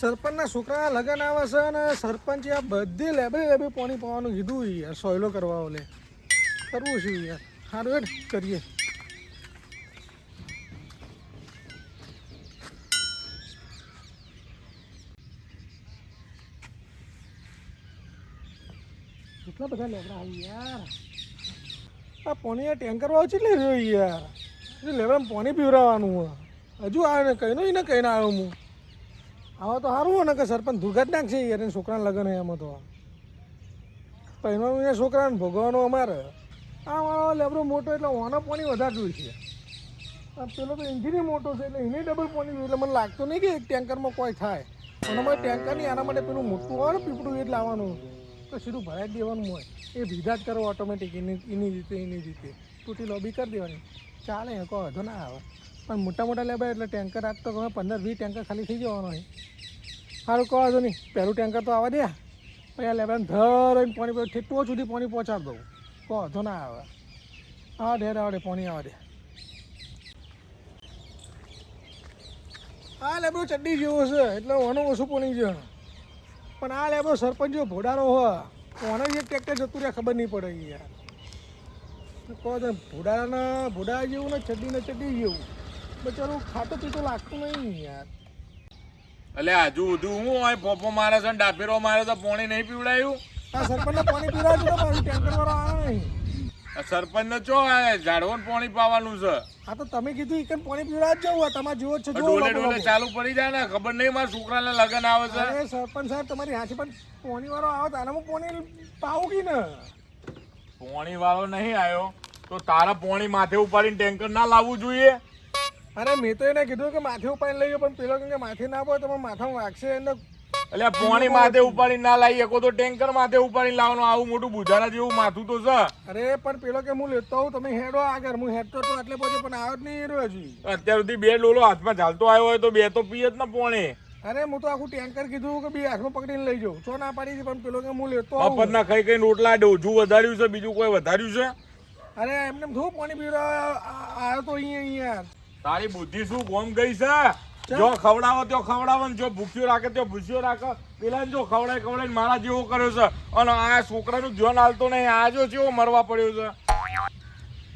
સરપંચના છોકરાના લગ્ન આવે છે અને સરપંચે આ બધી લેબે લેબે પાણી પાવાનું કીધું યાર, સોયલો કરવા ઓલે. કરવું શું યાર? સારું હેડ, કરીએ. કેટલા બધા લેબરા આવી યાર? આ પાણી ટેન્કર વાળો કેટલી રહ્યો યાર? લેબડામાં પાણી પીવડાવવાનું હોય હજુ આવે ને કહીને, એને કહીને આવ્યો હું. આવા તો સારું ને કે સરપંચ દુર્ઘટના છે એને છોકરાના લગ્ન હોય એમાં તો. પહેરવાનું એ છોકરાને ભોગવવાનું અમારે. આ મારો લેબરો મોટો એટલે ઓનો પાણી વધારે જોઈએ છે. પેલો તો એન્જિનિયર મોટો છે એટલે એને ડબલ પાણી જોઈએ એટલે મને લાગતું નહીં કે એક ટેન્કરમાં કોઈ થાય. અને મારે ટેન્કર નહીં, આના માટે પેલું મોટું હોય ને પીપળું એ જ લાવવાનું. તો સીધું ભરાઈ દેવાનું હોય. એ ભીધા જ કરો ઓટોમેટિક એની એની રીતે એની રીતે. તૂટી લોબી કરી દેવાની. ચાલે, કોઈ વાંધો ના આવે. પણ મોટા મોટા લેબર એટલે ટેન્કર આજ તો પંદર વીસ ટેન્કર ખાલી થઈ જવાનો હોય સારું કહો વાંધો નહીં. પહેલું ટેન્કર તો આવવા દે. પછી આ લેબાને ધર પાણી ઠેટો સુધી પાણી પહોંચાડી દઉં. કહો ના આવે. હા દે આવડે, પાણી આવવા દે. આ લેબડો ચડ્ડી જેવો છે. એટલે ઓનો ઓછું પાણી છે. પણ આ લેબડો સરપંચ જો ભોડાનો હોય ઓને એક ટ્રેક્ટર જતું રહ્યા ખબર નહીં પડે યાર. કહો ભોડાના ભોડા જેવું ને ચડ્ડી ને ચડ્ડી જેવું. બચારું ખાતું પીતું લાગતું નહીં યાર. એટલે હજુ ઉધું હું હોય પોપો મારે છે ને ડાફેરો મારે તો પોણી નહીં પીવડાયું? આ સરપંચને પાણી પીવડાવજો તો પાછું ટેન્કર વાળો આવે નહીં. સરપંચ ચો ઝાડવો પાણી પોણી પાવાનું છે. આ તો તમે કીધું એક પાણી પીવડાવ જવું તમારે જુઓ છો ડોલે ડોલે ચાલુ પડી જાય ને ખબર નહીં મારા છોકરાને લગન આવે છે. અરે સરપંચ સાહેબ તમારી હાથી પણ પોણી વાળો આવે તો હું પોણી પાવું કી ને? પોણી વાળો નહીં આવ્યો તો તારા પોણી માથે ઉપાડીને ટેન્કર ના લાવવું જોઈએ? અરે મેં તો એને કીધું કે માથે ઉપાડી લઈ પણ પેલો કે માથે ના પડે તો માથામાં વાગશે એને એટલે પોણી માથે ઉપાડી ના લાવી શકો તો ટેન્કર માથે ઉપાડી લાવવાનું આવું મોટું બુજારા જેવું માથું તો છે. અરે પણ પેલો કે હું લેતો આવું તમે હેડો આગળ હું હેડતો તો એટલે પછી પણ આવ્યો જ નહીં રહ્યો હજી. અત્યાર સુધી બે ડોલો હાથમાં ચાલતો આવ્યો હોય તો બે તો પીએ જ ને પોણે. અરે હું તો આખું ટેન્કર કીધું કે બી હાથમાં પકડીને લઈ જાઉં. છો ના પાડી છે પણ પેલો કે હું લેતો આવું. ના ખાઈ ખાઈ રોટલા ડોજું વધાર્યું છે બીજું કોઈ વધાર્યું છે? અરે એમને થોડું પાણી પીવડાવ આવ્યો તો અહીંયા અહીંયા. તારી બુદ્ધિ શું ગોમ ગઈ છે? જો ખવડાવો તો ખવડાવો ને જો ભૂખ્યો રાખે તો ભૂસ્યો રાખે. પેલા જો ખવડાય ખવડાય મારા જેવો કર્યો છે. અને આ છોકરાનું ધ્યાન હાલતો નહીં આ જો જેવો મરવા પડ્યો છે.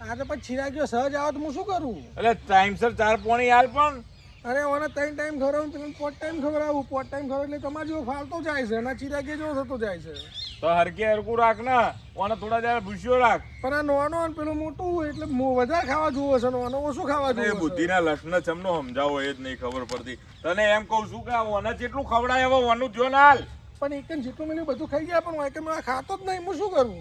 આ તો પછી છીરા ગયો સહજ આવો તો હું શું કરું? એટલે ટાઈમસર ચાર પોણી હાલ પણ. અરે ઓને ત્રણ ટાઈમ ખવડાવું પેલું પોટ ટાઈમ ખવડાવું. પોટ ટાઈમ ખવડાવું એટલે તમારે જેવો ફાલતો જાય છે અને ચીરા કે જેવો થતો જાય છે. તો હરકે હરકું રાખ ને. ઓને થોડા જરા ભૂસ્યો રાખ. પણ આ નોનો અને પેલું મોટું હોય એટલે વધારે ખાવા જોવો છે નોનો ઓછું ખાવા જોવો બુદ્ધિના લક્ષણ ચમનો સમજાવો એ જ નહીં ખબર પડતી. તને એમ કહું છું કે ઓને જેટલું ખવડાય હવે ઓનું જો હાલ. પણ એક જેટલું મેલું બધું ખાઈ ગયા પણ એક મેં ખાતો જ નહીં હું શું કરું?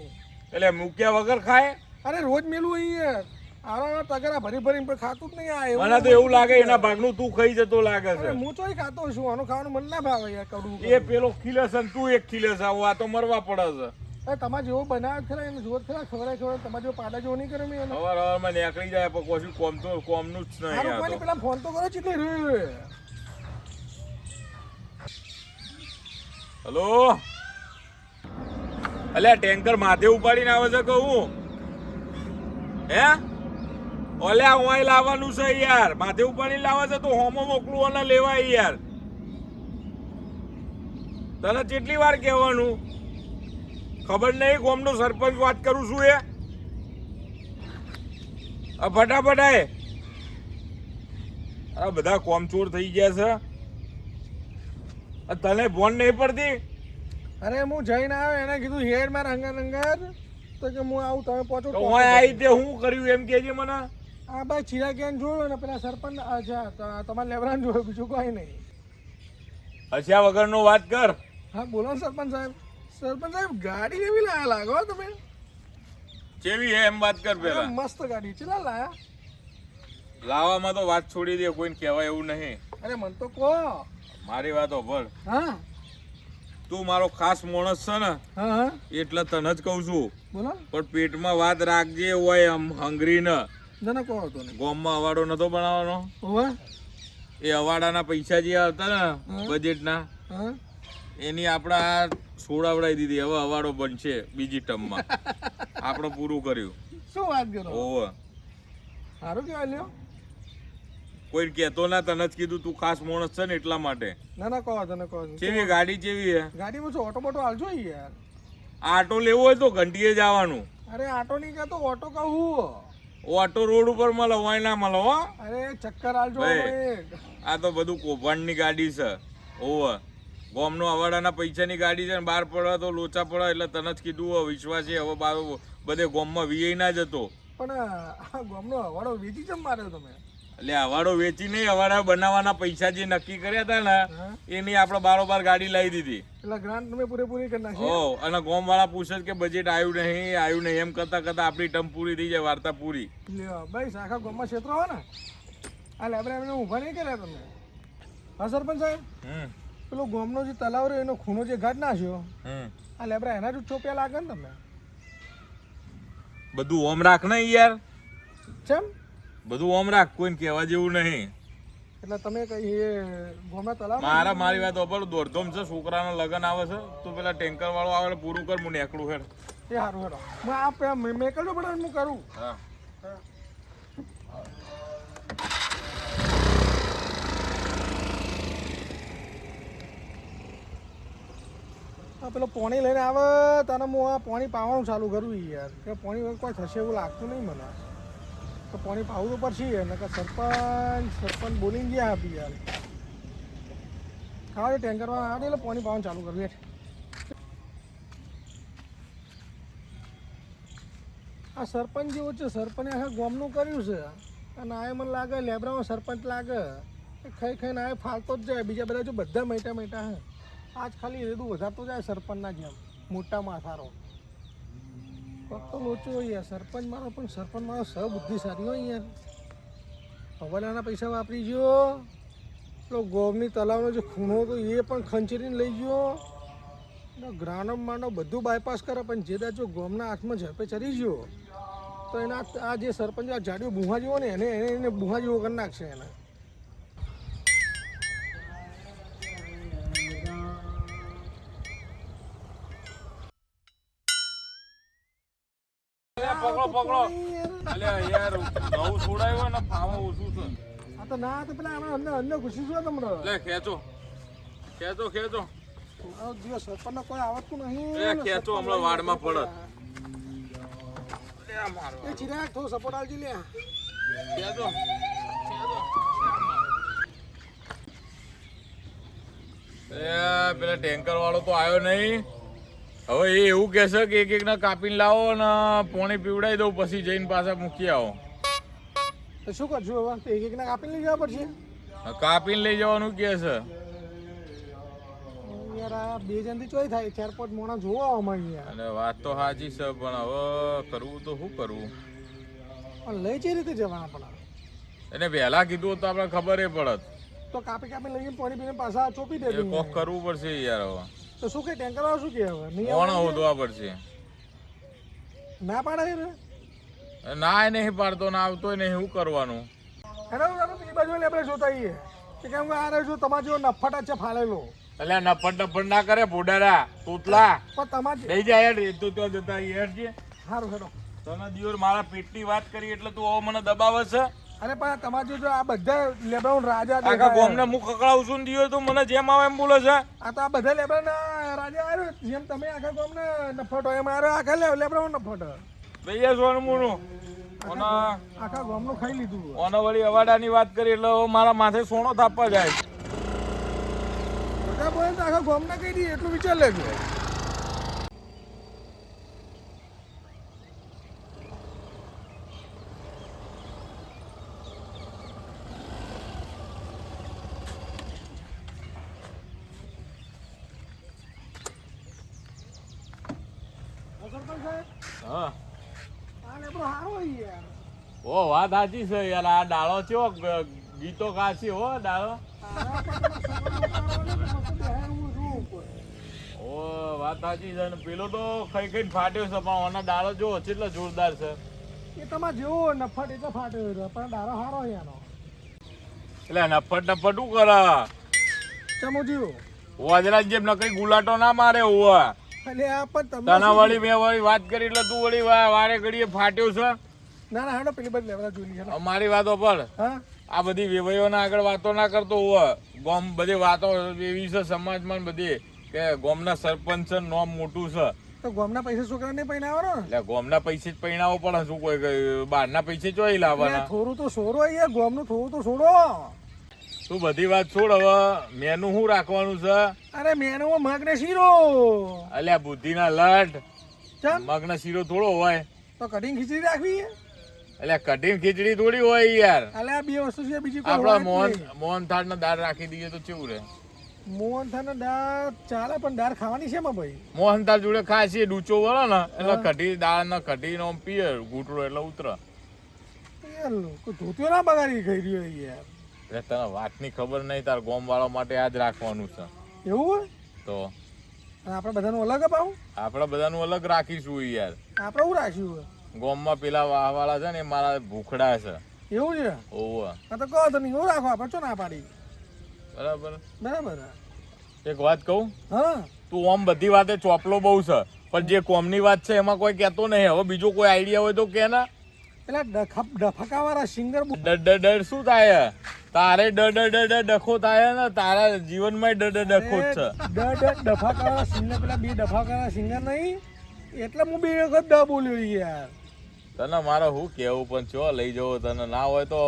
એટલે મૂક્યા વગર ખાય? અરે રોજ મેલું અહીંયા. આવા તગરા ભરી ભરીને પણ ખાતું જ નહીં આ એવું મને તો એવું લાગે એના ભાગનું તું ખાઈ જતો લાગે છે. હું તોય ખાતો છું આનું ખાવાનું મને ના ભાવે યાર કડવું એ પેલો ખીલે છે તું એક ખીલે છે આ તો મરવા પડે છે. તમારે જેવો બનાવ ખરા એને જોર ખરા ખવડાય ખવડાય તમારે જેવો પાડા જેવો નહીં કરે મેં એને. સવાર સવારમાં નીકળી જાય પણ કશું કોમ તો કોમનું જ નહીં કોઈને પેલા ફોન તો કરો ચીટલી રહ્યું હલો? અલ્યા ટેન્કર માથે ઉપાડીને આવે છે કહું. હે? ઓલ્યા ઓય લાવવાનું છે યાર. માથે ઉપાડીને લાવે છે તો હોમો મોકલું અને લેવાય યાર. તને કેટલી વાર કહેવાનું? ખબર નહીં ગોમનો સરપંચ વાત કરું છું એ. આ ફટાફટ આય. આ બધા કોમચોર થઈ ગયા છે. તને ફોન નહીં પડતી? અરે હું જઈને આવ્યો એને કીધું હેડ માર હંગા હંગર તો કે હું આવું તમે પહોંચો હું આવી તે હું કર્યું એમ કેજે મને. આ ભાઈ ચીરા કેન જોયો ને પેલા સરપંચ અચ્છા તમારે લેબરાન જોયો બીજું કોઈ નહીં. હસ્યા વગરનો વાત કર. હા બોલો સરપંચ સાહેબ. સરપંચ સાહેબ ગાડી એવી લાયા લાગો તમે? કેવી હે એમ વાત કર પેલા. મસ્ત ગાડી. ચલા લાયા? લાવામાં તો વાત છોડી દે કોઈને કહેવાય એવું નહીં. અરે મન તો કહો. મારી વાત ભળ. હા. તું મારો ખાસ માણસ છે ને એટલે તને જ કહું છું. બોલો. પણ પેટમાં વાત રાખજે હોય આમ હંગરી ને. જને કહો તો ને ગોમમાં અવાડો નતો બનાવવાનો? હોવે. એ અવાડાના પૈસા જે આવતા ને બજેટના એની આપણા સોડાવડાવી દીધી. હવે અવાડો બનશે બીજી ટર્મમાં આપણે પૂરું કર્યું. શું વાત કરો? ઓવે સારું કહેવાય લ્યો. કોઈ કહેતો ના તને જ કીધું તું ખાસ માણસ છે ને એટલા માટે. ના ના કહો તને કહો કેવી ગાડી કેવી હે ગાડીમાં ઓટો બોટો હાલજો યાર. આટો લેવો હોય તો ઘંટીએ જવાનું અરે આટો નહીં કહેતો ઓટો કહું. ઓટો રોડ ઉપર મળે હોય ના મળે હો. અરે ચક્કર આલજો. આ તો બધું કૌભાંડની ગાડી છે. ઓવ. ગોમનો અવાડાના પૈસાની ગાડી છે ને બહાર પડવા તો લોચા પડે એટલે તને જ કીધું હોય વિશ્વાસ છે હવે બાર બધે ગોમમાં વીએ ના જતો. પણ આ અવાડો વેચી જમ માર્યો તમે? એટલે અવાડો વેચી નહીં અવાડા બનાવવાના પૈસા જે નક્કી કર્યા હતા ને એની આપણે બારોબાર ગાડી લાવી દીધી. એટલે ગ્રાન્ટ તમે પૂરેપૂરી કરી નાખી? ઓ અને ગોમ વાળા પૂછે કે બજેટ આવ્યું નહીં આવ્યું નહીં એમ કરતા કરતા આપણી ટર્મ પૂરી થઈ જાય વાર્તા પૂરી. ભાઈ આખા ગોમમાં ક્ષેત્ર હોય ને આ લેબરા એમને ઊભા નહીં કર્યા તમે. હા સરપંચ સાહેબ? પેલો ગામનો જે તલાવ રહ્યો એનો ખૂણો જે ઘાટ નાખ્યો આ લેબરા એના જ ચોપિયા લાગે ને તમને બધું ઓમ રાખ ને યાર. ચમ? બધું ઓમ રાખ કોઈને કહેવા જેવું નહીં. એટલે તમે કઈ એ તલા તલાવ મારા મારી વાત ઓપર દોડધોમ છે છોકરાના લગન આવે છે તું પેલા ટેન્કર વાળો આવે પૂરું કર હું નેકડું હેડ. એ સારું હેડો હું આ પે- મેં મેં પણ હું કરું? હા. પેલો પાણી લઈને આવે તને હું આ પાણી પાવાનું ચાલુ કરું યાર. કે પાણી કોઈ થશે એવું લાગતું નહીં મને. તો પાણી પાવું તો પડશે નકર સરપંચ સરપંચ બોલીને ગયા આપી યાર. ખાવા ટેન્કરમાં આવે એટલે પાણી પાવાનું ચાલુ કરવું એટલે આ સરપંચ જેવો છે, સરપંચે આખા ગામનું કર્યું છે. અને આ મને લાગે લેબરામાં સરપંચ લાગે. ખાઈ ખાઈને આ ફાલતો જ જાય, બીજા બધા જો બધા મૈટા મૈટા હે. આજ ખાલી રેડું વધારતો જાય સરપંચના જેમ, મોટા માથારો કોક લોચો હોય યાર. સરપંચ મારો, પણ સરપંચ મારો સ બુદ્ધિશાળી હોય યાર. હવાલાના પૈસા વાપરી ગયો. પેલો ગોમની તલાવનો જે ખૂણો હતો એ પણ ખંચરીને લઈ ગયો. ને ગ્રાનમ માનો બધું બાયપાસ કરે, પણ જે દાજો ગોમના હાથમાં ઝડપે ચડી ગયો, તો એના આ જે સરપંચ આ જાડ્યું બુહા જેવો ને, એને એને બુહા જેવો કરી નાખશે એને. પકડો પકડો. અલ્યા યાર નવું છોડાયું ને ફાવા ઓછું છે. આ તો ના તો પેલા આપણે અન્ન અન્ન ઘૂસી શું તમને? લે ખેંચો. ખેંચો ખેંચો. દિવસ સરપંચને કોઈ આવડતું નહીં. એ ખેંચો હમણાં વાડમાં પડત એ ચિરાગ થો સપોર્ટ આવજી લે. ખેંચો. એ પેલા ટેન્કર વાળો તો આવ્યો નહીં. હવે એ એવું કહેશે કે એક એક ને કાપીને લાવો ને પોણી પીવડાવી દઉં પછી જઈને પાછા મૂકી આવો. તો શું કરશું હવે તો એક એકના કાપીને લઈ જવા પડશે? કાપીને લઈ જવાનું કે છે. યાર આ બે જણથી ચોય થાય ચાર પાંચ મોણા જોવા આમાં અને વાત તો સાચી છે પણ હવે કરવું તો શું કરવું? પણ લઈ જઈ રીતે જવાના પણ એને વહેલા કીધું તો આપણે ખબર એ પડત. તો કાપી કાપી લઈને પાણી પીને પાછા ચોપી દે કોક કરવું પડશે યાર હવે. તો શું કે ટેન્કર વાળો શું કે હવે? નહીં કોણ? હોદવા પડશે? ના પાડે છે ને? ના એ નહીં પાડતો ના આવતો નહીં શું કરવાનું? હેલો પેલી બાજુ આપણે જોતા આવીએ કે કેમ કે આ રહ્યો જો તમારે જેવો નફટ છે ફાળેલો એટલે નફટ નફટ ના કરે ભોડારા તૂતલા. પણ તમારે લઈ જાય યાર તું તો જતા યાર છે સારું હેલો તને દિયોર મારા પેટની વાત કરી એટલે તું મને દબાવે છે? અરે પણ તમારે જો આ બધા લેબરાઉન રાજા આખા ગોમને મુખ કકડાવું છું ને તો મને જેમ આવે એમ બોલે છે. આ તો આ બધા લેબરાઉન રાજા આવ્યો જેમ તમે આખા ગોમને નફોટો એમ આવ્યો આખા લેબરાઉન નફોટો ભૈયા સોનું મોનું ઓના આખા ગોમનું ખાઈ લીધું ઓને વળી અવાડાની વાત કરી એટલે મારા માથે સોનો થાપવા જાય. આખા ગોમને કહી દઈએ એટલું વિચાર લેજો સરપંચ સાહેબ, હા આ લેબરો સારો હોય યાર ઓ વાત સાચી છે યાર. આ ડાળો ચો ગીતો કાશી હો ડાળો. ઓ વાત સાચી છે ને. પેલો તો ખાઈ ખાઈને ફાટ્યો છે પણ ઓના ડાળો જો કેટલો જોરદાર છે. એ તમારે જેવો નફટ એટલે ફાટ્યો રહ્યો પણ ડાળો સારો એનો. એટલે નફટ નફટ શું કરે? ચમુજી વાજરા જેમ નકરી ગુલાટો ના મારે હોવા. એટલે આ પણ તમે તને વળી મેં વળી વાત કરી એટલે તું વળી વારે ઘડીએ ફાટ્યો છે. ના ના હેડો પેલી બધી લેવડા જોઈ હેડો. અમારી વાતો પર? હા? આ બધી વેવાઈઓના આગળ વાતો ના કરતો હોય ગોમ બધી વાતો એવી છે સમાજમાં બધી કે ગોમના સરપંચ છે નોમ મોટું છે. તો ગોમના પૈસા છોકરાને પહેરાવવાનો ને એટલે ગોમના પૈસે જ પૈણાવો પડે શું કોઈ બહારના પૈસે જોઈ લાવવાના? થોડું તો છોડો અહીંયા ગોમનું થોડું તો છોડો. તું બધી વાત છોડ હવે. મેનુ શું રાખવાનું છે? અરે મેનુ મગન શીરો. અલ્યા બુદ્ધિના લટ ચમ? મગનો શીરો થોડો હોય. તો કઢીને ખીચડી રાખવી? એટલે કઢીને ખીચડી થોડી હોય યાર. અલે આ બે વસ્તુ છે બીજી કોઈ આપણા મોહન મોહન થાળ ના દાળ રાખી દઈએ તો કેવું રહે? મોહન ના દાળ ચાલે પણ દાળ ખાવાની છે માં ભાઈ? મોહન થાળ જોડે છે ડૂચો વળે ને એટલે હા. કઢી દાળ ના કઢી નો પીએ ઘૂંટડો એટલે ઉતરે. ધોતિયો ના બગાડી ખાઈ રહ્યો યાર. એટલે તને વાતની ખબર નહીં તાર ગોમ વાળા માટે આ જ રાખવાનું છે. એવું હોય? તો? આપણે બધાનું અલગ અપાવું આપણે બધાનું અલગ રાખીશું યાર. આપણે શું રાખ્યું ગોમમાં પેલા વાહ વાળા છે ને એ મારા ભૂખડા છે. એવું છે? ઓવ. હા તો કહો તમે નહીં એવું રાખો આપણે ચો ના પાડી? બરાબર. બરાબર. એક વાત કહું? હા. તું આમ બધી વાતે ચોપલો બહુ છે પણ જે કોમની વાત છે એમાં કોઈ કહેતો નહીં. હવે બીજો કોઈ આઈડિયા હોય તો કે ના. પેલા ડફકાવાળા સિંગર ડડ ડર શું થાય? તારે ડ ડ ડ ડ ડખો થાય ને તારા જીવનમાં ડ ડ ડખો જ છે. ડફાકાવાળા સિંગર પેલા બે ડફાકાવાળા સિંગર નહીં એટલે હું બે વખત ડ બોલ્યો યાર. તને મારે શું કેવું પણ છો? લઈ જવો તને. ના હોય તો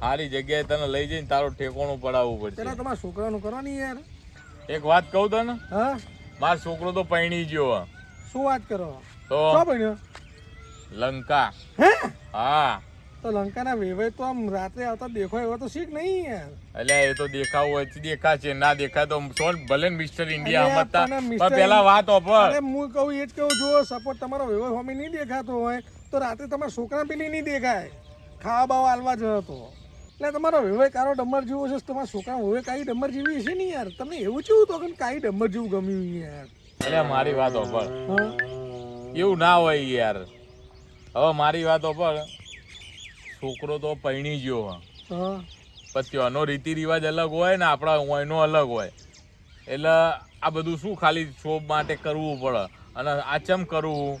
સારી જગ્યાએ તને લઈ જઈને તારું ઠેકોણું પડાવવું પડશે. તમારા છોકરાનું કરો ને યાર. એક વાત કહું તને? હા? મારો છોકરો તો પૈણી ગયો. શું વાત કરો? તો લંકા. હે? હા. તો લંકાના વેવાય તો આમ રાત્રે આવતા દેખાય એવા તો શીખ નહીં યાર. એટલે એ તો દેખાવ હોય તો દેખાશે ના દેખાય તો સોન ભલે મિસ્ટર ઇન્ડિયા અરે પણ. પેલા વાત અરે હું કહું એ જ કહું જો સપોર્ટ તમારો વેવાય હોમી નહીં દેખાતો હોય તો રાત્રે તમારા છોકરા પેલી નહીં દેખાય. ખાવા બાવા આલવા જ હતો. એટલે તમારો વેવાય કારો ડમર જેવો છે તમારા છોકરા વેવાય કાઈ ડમર જેવી હશે ને યાર? તમને એવું જેવું તો કે કાઈ ડમર જેવું ગમ્યું યાર? એટલે મારી વાત ઓપર. એવું ના હોય યાર. હવે મારી વાત ઓફર છોકરો તો પૈણી ગયો હા. પછી આનો રીતિ રિવાજ અલગ હોય ને આપણા એનો અલગ હોય. એટલે આ બધું શું ખાલી શો માટે કરવું પડે? અને આ ચમ કરવું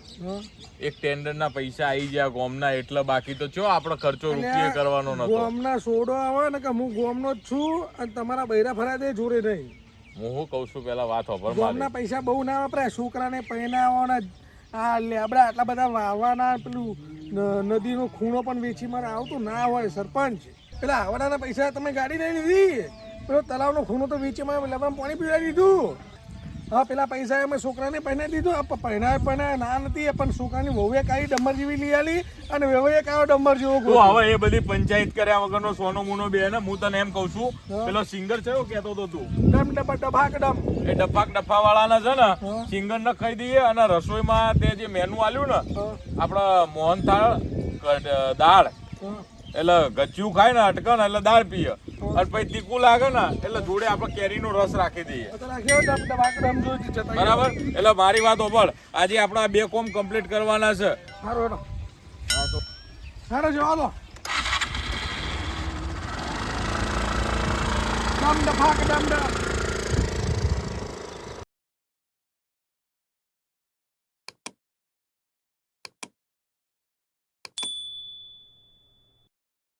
એક એક ટેન્ડરના પૈસા આવી ગયા ગોમના એટલે બાકી તો ચો આપણો ખર્ચો રૂપિયે કરવાનો નતો. ગોમના સોડો આવે ને કે હું ગોમનો જ છું અને તમારા બૈરા ફરા દે જોડે નહીં. હું શું કહું છું પેલા વાત હોભર ગોમના પૈસા બહુ ના વપરાય. છોકરાને પહેરાવવાના આ લેબડા આટલા બધા વાવવાના પેલું ન- નદીનો ખૂણો પણ વેચી મારે આવતું ના હોય સરપંચ. પેલા આવવાના પૈસા તમે ગાડી લઈ લીધી. પેલો તલાવનો ખૂણો તો વેચી મારે લેબડા પાણી પીવડાવી દીધું. હા પેલા પૈસા અમે છોકરાને પહેરાવી દીધું. આ પહેરાય પહેરાય ના નથી પણ છોકરાની વહુએ કાઢી ડમર જેવી લઈ આલી અને વહુએ કાયો ડમર જેવો હવે એ બધી પંચાયત કર્યા વગરનો સોનો મુનો બે ને હું તને એમ કહું છું પેલો સિંગર થયો કહેતો તો તું? ડમ ડબા ડબાક ડમ. એ ડફાક ડફા વાળાના છે ને. સિંગર ને ખાઈ દઈએ અને રસોઈમાં તે જે મેનુ આલ્યું ને આપણા મોહનથાળ દાળ. એટલે ગચ્યું ખાય ને અટકે ને એટલે દાળ પીએ. અને પછી તીખું લાગે ને એટલે જોડે આપણે કેરીનો રસ રાખી દઈએ. બરાબર? એટલે મારી વાત ઓપડ આજે આપણા બે કોમ કમ્પ્લીટ કરવાના છે. સારું હા તો. સારો જવા દો ડમ ડફાક ડમ ડમ.